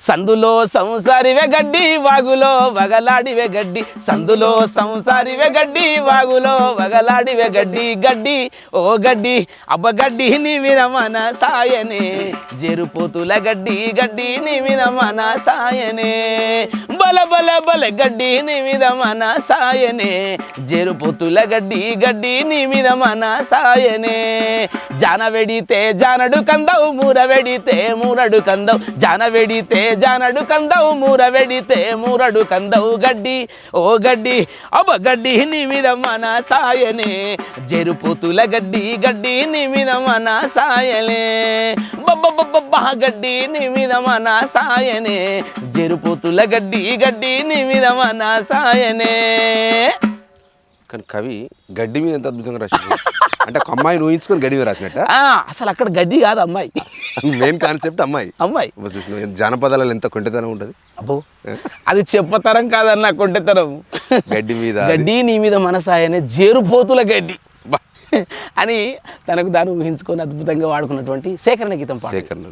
సందులో సంసారివే గడ్డి వాగులో వగలాడివే గడ్డి. సందులో సంసారివే గడ్డి వాగులో వగలాడివే గడ్డి. గడ్డి ఓ గడ్డి అబ్బ గడ్డి నీ మీద సాయనే జరుపోతుల గడ్డి గడ్డి నీ మీద సాయనే బల బల బల గడ్డి నీ మీద మన సాయనే. జరుపుతుల గడ్డి గడ్డి నీ మీద మన సాయనే. జాన వెడితే జానడు కందవు మూర వెడితే మూరడు కందవు. జాన వెడితే జానడు కందవు మూర వెడితే మూరడు కందవు గడ్డి. ఓ గడ్డి అబ్బ గడ్డి నీ మీద మన సాయనే. జరుపుతుల గడ్డి గడ్డి నీ మీద మన సాయలే బబ్బ గడ్డి నీ మీద మన సాయనే. జరుపుతుల గడ్డి గడ్డి నీ మీద సాయనే కానీ కవి గడ్డి మీద ఎంత అద్భుతంగా రాసింది. అంటే ఒక అమ్మాయిని ఊహించుకొని గడ్డి మీద రాసినట్ట? అసలు అక్కడ గడ్డి కాదు అమ్మాయి. మెయిన్ కాన్సెప్ట్ అమ్మాయి. అమ్మాయి. చూసిన జానపదాలలో ఎంత కొంటెతనం ఉంటుంది? అబ్బో అది చెప్పతరం కాదన్న కొంటెతరం గడ్డి మీద గడ్డి నీ మీద మనసాయనే జేరుపోతుల గడ్డి. అని తనకు దాన్ని ఊహించుకొని అద్భుతంగా వాడుకున్నటువంటి సేకరణ గీతం పాట. సేకరణ